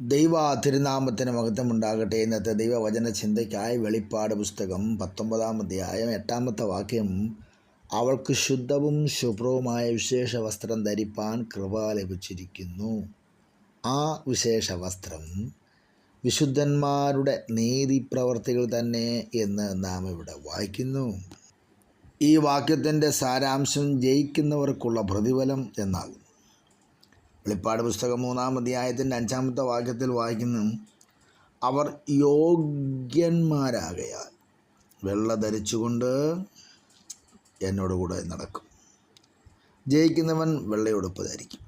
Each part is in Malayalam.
ദൈവ തിരുനാമത്തിന് മഹത്വമുണ്ടാകട്ടെ. ഇന്നത്തെ ദൈവവചന ചിന്തയ്ക്കായി വെളിപ്പാട് പുസ്തകം പത്തൊമ്പതാം അധ്യായം എട്ടാമത്തെ വാക്യം. അവൾക്ക് ശുദ്ധവും ശുഭ്രവുമായ വിശേഷ വസ്ത്രം ധരിപ്പാൻ കൃപ ലഭിച്ചിരിക്കുന്നു. ആ വിശേഷ വസ്ത്രം വിശുദ്ധന്മാരുടെ നീതി നീതിപ്രവർത്തികൾ തന്നെ എന്ന് നാം ഇവിടെ വായിക്കുന്നു. ഈ വാക്യത്തിന്റെ സാരാംശം ജയിക്കുന്നവർക്കുള്ള പ്രതിഫലം എന്നാകും വെളിപ്പാട് പുസ്തകം മൂന്നാം അധ്യായത്തിന്റെ അഞ്ചാമത്തെ വാക്യത്തിൽ വായിക്കുന്നു. അവർ യോഗ്യന്മാരാകയാൽ വെള്ള ധരിച്ചുകൊണ്ട് എന്നോട് കൂടെ നടക്കും. ജയിക്കുന്നവൻ വെള്ളയുടുപ്പ് ധരിക്കും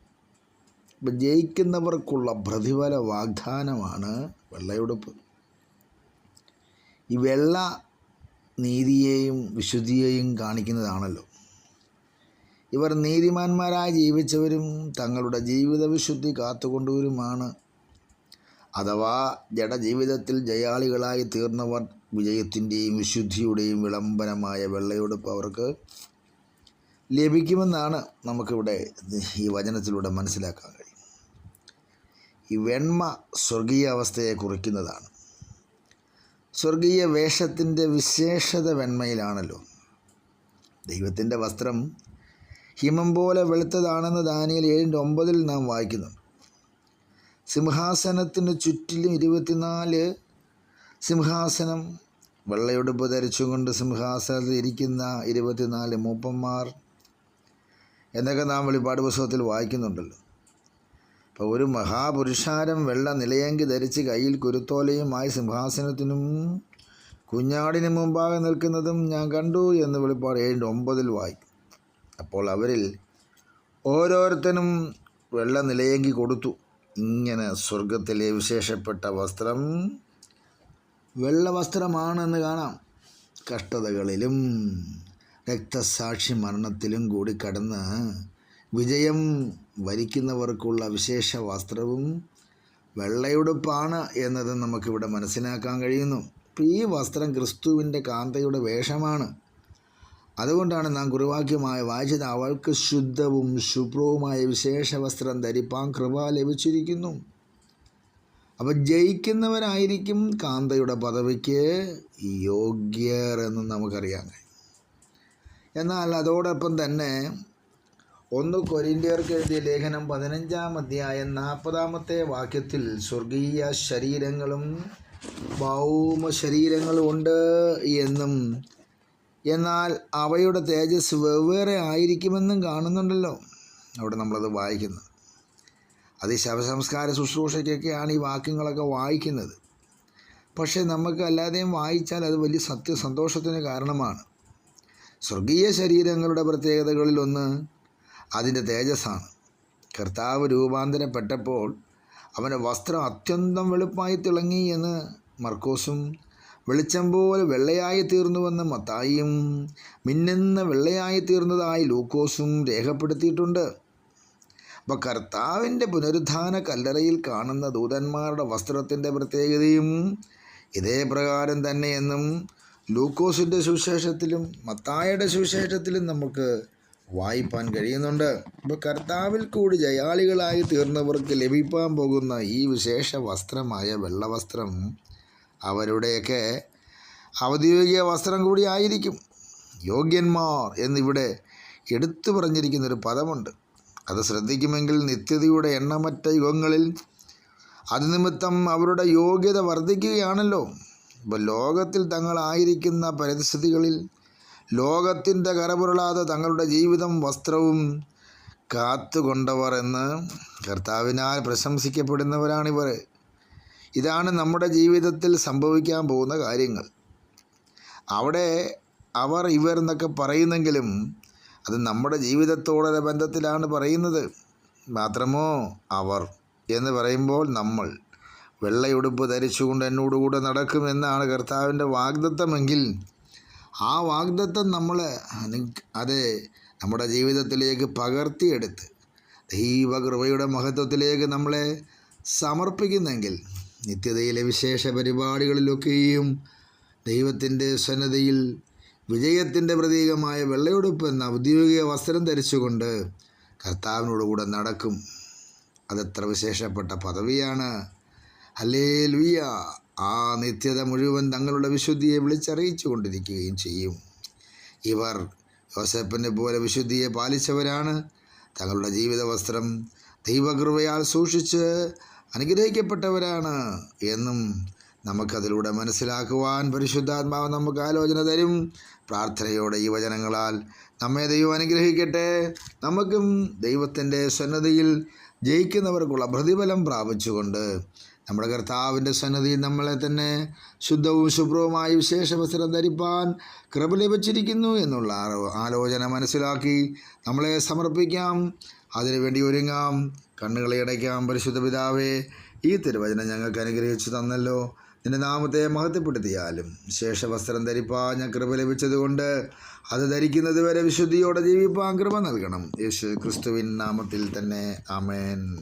അപ്പം ജയിക്കുന്നവർക്കുള്ള പ്രതിഫല വാഗ്ദാനമാണ് വെള്ളയുടുപ്പ് ഈ വെള്ള നീതിയെയും വിശുദ്ധിയെയും കാണിക്കുന്നതാണല്ലോ. ഇവർ നീതിമാന്മാരായി ജീവിച്ചവരും തങ്ങളുടെ ജീവിത വിശുദ്ധി കാത്തുകൊണ്ടവരുമാണ്. അഥവാ ജഡജീവിതത്തിൽ ജയാളികളായി തീർന്നവർ വിജയത്തിന്റെയും വിശുദ്ധിയുടെയും വിളംബരമായ വെള്ളയെടുപ്പ് അവർക്ക് ലഭിക്കുമെന്നാണ് നമുക്കിവിടെ ഈ വചനത്തിലൂടെ മനസ്സിലാക്കാൻ കഴിയും ഈ വെണ്മ സ്വർഗീയ അവസ്ഥയെ കുറിക്കുന്നതാണ്. സ്വർഗീയ വേഷത്തിന്റെ വിശേഷത വെണ്മയിലാണല്ലോ. ദൈവത്തിന്റെ വസ്ത്രം ഹിമം പോലെ വെളുത്തതാണെന്ന് ദാനിയൽ ഏഴിന്റെ ഒമ്പതിൽ നാം വായിക്കുന്നു. സിംഹാസനത്തിന് ചുറ്റിലും ഇരുപത്തിനാല് സിംഹാസനം. വെള്ളയുടുപ്പ് ധരിച്ചുകൊണ്ട് സിംഹാസനത്തിൽ ഇരിക്കുന്ന ഇരുപത്തിനാല് മൂപ്പന്മാർ. എന്നൊക്കെ നാം വെളിപ്പാട് പുസ്തകത്തിൽ വായിക്കുന്നുണ്ടല്ലോ. അപ്പോൾ ഒരു മഹാപുരുഷാരം വെള്ള നിലയങ്കി ധരിച്ച് കയ്യിൽ കുരുത്തോലയുമായി സിംഹാസനത്തിനും കുഞ്ഞാടിന് മുമ്പാകെ നിൽക്കുന്നതും ഞാൻ കണ്ടു എന്ന് വെളിപ്പാട് ഏഴിന്റെ ഒമ്പതിൽ വായിക്കും. അപ്പോൾ അവരിൽ ഓരോരുത്തനും വെള്ള നിലയെങ്കി കൊടുത്തു. ഇങ്ങനെ സ്വർഗത്തിലെ വിശേഷപ്പെട്ട വസ്ത്രം വെള്ള വസ്ത്രമാണെന്ന് കാണാം. കഷ്ടതകളിലും രക്തസാക്ഷി മരണത്തിലും കൂടി കടന്ന് വിജയം വരിക്കുന്നവർക്കുള്ള വിശേഷ വസ്ത്രവും വെള്ളയുടുപ്പാണ് എന്നത് നമുക്കിവിടെ മനസ്സിലാക്കാൻ കഴിയുന്നു. ഈ വസ്ത്രം ക്രിസ്തുവിന്റെ കാന്തയുടെ വേഷമാണ്. അതുകൊണ്ടാണ് നാം ഗുരുവാക്യമായ വായിച്ചത് അവൾക്ക് ശുദ്ധവും ശുഭ്രവുമായ വിശേഷ വസ്ത്രം ധരിപ്പാൻ കൃപ ലഭിച്ചിരിക്കുന്നു. അപ്പോൾ ജയിക്കുന്നവരായിരിക്കും കാന്തയുടെ പദവിക്ക് യോഗ്യർ എന്ന് നമുക്കറിയാൻ എന്നാൽ അതോടൊപ്പം തന്നെ ഒന്ന് കൊരിന്ത്യർക്ക് എഴുതിയ ലേഖനം പതിനഞ്ചാം അധ്യായം നാൽപ്പതാമത്തെ വാക്യത്തിൽ സ്വർഗീയ ശരീരങ്ങളും ഭൗമ ശരീരങ്ങളും ഉണ്ട് എന്നും എന്നാൽ അവയുടെ തേജസ് വെവ്വേറെ ആയിരിക്കുമെന്നും കാണുന്നുണ്ടല്ലോ. അവിടെ നമ്മളത് വായിക്കുന്നത് അത് ശവസംസ്കാര ശുശ്രൂഷയ്ക്കൊക്കെയാണ് ഈ വാക്യങ്ങളൊക്കെ വായിക്കുന്നത്. പക്ഷേ നമുക്ക് അല്ലാതെയും വായിച്ചാൽ അത് വലിയ സത്യസന്തോഷത്തിന് കാരണമാണ്. സ്വർഗീയ ശരീരങ്ങളുടെ പ്രത്യേകതകളിലൊന്ന് അതിന്റെ തേജസ്സാണ്. കർത്താവ് രൂപാന്തരപ്പെട്ടപ്പോൾ അവന്റെ വസ്ത്രം അത്യന്തം വെളുപ്പായി തിളങ്ങി എന്ന് മർക്കോസും വെളിച്ചം പോലെ വെള്ളയായി തീർന്നുവെന്ന് മത്തായിയും മിന്നുന്ന വെള്ളയായി തീർന്നതായി ലൂക്കോസും രേഖപ്പെടുത്തിയിട്ടുണ്ട്. അപ്പോൾ കർത്താവിന്റെ പുനരുദ്ധാന കല്ലറയിൽ കാണുന്ന ദൂതന്മാരുടെ വസ്ത്രത്തിന്റെ പ്രത്യേകതയും ഇതേ പ്രകാരം തന്നെയെന്നും ലൂക്കോസിന്റെ സുവിശേഷത്തിലും മത്തായുടെ സുവിശേഷത്തിലും നമുക്ക് വായിപ്പാൻ കഴിയുന്നുണ്ട്. അപ്പോൾ കർത്താവിൽ കൂടി ജയാളികളായി തീർന്നവർക്ക് ലഭിക്കാൻ പോകുന്ന ഈ വിശേഷ വസ്ത്രമായ വെള്ളവസ്ത്രം അവരുടെയൊക്കെ ഔദ്യോഗിക വസ്ത്രം കൂടി ആയിരിക്കും. യോഗ്യന്മാർ എന്നിവിടെ എടുത്തു പറഞ്ഞിരിക്കുന്നൊരു പദമുണ്ട്. അത് ശ്രദ്ധിക്കുമെങ്കിൽ നിത്യതയുടെ എണ്ണമറ്റ യുഗങ്ങളിൽ അത് നിമിത്തം അവരുടെ യോഗ്യത വർദ്ധിക്കുകയാണല്ലോ. ഇപ്പോൾ ലോകത്തിൽ തങ്ങളായിരിക്കുന്ന പരിസ്ഥിതികളിൽ ലോകത്തിന്റെ കരപുരളാതെ തങ്ങളുടെ ജീവിതം വസ്ത്രവും കാത്തുകൊണ്ടവർ എന്ന് കർത്താവിനാൽ പ്രശംസിക്കപ്പെടുന്നവരാണിവർ. ഇതാണ് നമ്മുടെ ജീവിതത്തിൽ സംഭവിക്കാൻ പോകുന്ന കാര്യങ്ങൾ. അവിടെ അവർ ഇവർ എന്നൊക്കെ പറയുന്നെങ്കിലും അത് നമ്മുടെ ജീവിതത്തോടെ ബന്ധത്തിലാണ് പറയുന്നത്. മാത്രമോ അവർ എന്ന് പറയുമ്പോൾ നമ്മൾ വെള്ളയുടുപ്പ് ധരിച്ചുകൊണ്ട് എന്നോടുകൂടെ നടക്കുമെന്നാണ് കർത്താവിന്റെ വാഗ്ദത്തമെങ്കിൽ ആ വാഗ്ദത്തം നമ്മൾ അത് നമ്മുടെ ജീവിതത്തിലേക്ക് പകർത്തിയെടുത്ത് ദൈവകൃപയുടെ മഹത്വത്തിലേക്ക് നമ്മളെ സമർപ്പിക്കുന്നെങ്കിൽ നിത്യതയിലെ വിശേഷ പരിപാടികളിലൊക്കെയും ദൈവത്തിന്റെ സന്നദ്ധയിൽ വിജയത്തിന്റെ പ്രതീകമായ വെള്ളയുടുപ്പ് എന്ന ഔദ്യോഗിക വസ്ത്രം ധരിച്ചുകൊണ്ട് കർത്താവിനോടുകൂടെ നടക്കും. അതെത്ര വിശേഷപ്പെട്ട പദവിയാണ്. അല്ലേ ലുയ്യ ആ നിത്യത മുഴുവൻ തങ്ങളുടെ വിശുദ്ധിയെ വിളിച്ചറിയിച്ചു കൊണ്ടിരിക്കുകയും ചെയ്യും. ഇവർ യോസേപ്പിനെ പോലെ വിശുദ്ധിയെ പാലിച്ചവരാണ്. തങ്ങളുടെ ജീവിത വസ്ത്രം ദൈവകൃപയാൽ സൂക്ഷിച്ച് അനുഗ്രഹിക്കപ്പെട്ടവരാണ് എന്നും നമുക്കതിലൂടെ മനസ്സിലാക്കുവാൻ പരിശുദ്ധാത്മാവ് നമുക്ക് ആലോചന തരും. പ്രാർത്ഥനയോടെ ഈ വചനങ്ങളാൽ നമ്മെ ദൈവം അനുഗ്രഹിക്കട്ടെ. നമുക്കും ദൈവത്തിന്റെ സന്നദ്ധിയിൽ ജയിക്കുന്നവർക്കുള്ള പ്രതിഫലം പ്രാപിച്ചുകൊണ്ട് നമ്മുടെ കർത്താവിന്റെ സന്നദ്ധിയിൽ നമ്മളെ തന്നെ ശുദ്ധവും ശുഭ്രവുമായ വിശേഷ വസ്ത്രം ധരിപ്പാൻ കൃപ ലഭിച്ചിരിക്കുന്നു എന്നുള്ള ആലോചന മനസ്സിലാക്കി നമ്മളെ സമർപ്പിക്കാം. അതിനുവേണ്ടി ഒരുങ്ങാം. കണ്ണുകളെ അടയ്ക്കാം പരിശുദ്ധ പിതാവേ. ഈ തിരുവചനം ഞങ്ങൾക്ക് അനുഗ്രഹിച്ചു തന്നല്ലോ. നിന്റെ നാമത്തെ മഹത്വപ്പെടുത്തിയാലും ശേഷ വസ്ത്രം ധരിപ്പാൻ ഞാൻ കൃപ ലഭിച്ചതുകൊണ്ട് അത് ധരിക്കുന്നത് വരെ വിശുദ്ധിയോടെ ജീവിപ്പാൻ കൃപ നൽകണം. യേശു ക്രിസ്തുവിൻ നാമത്തിൽ തന്നെ. ആമേൻ.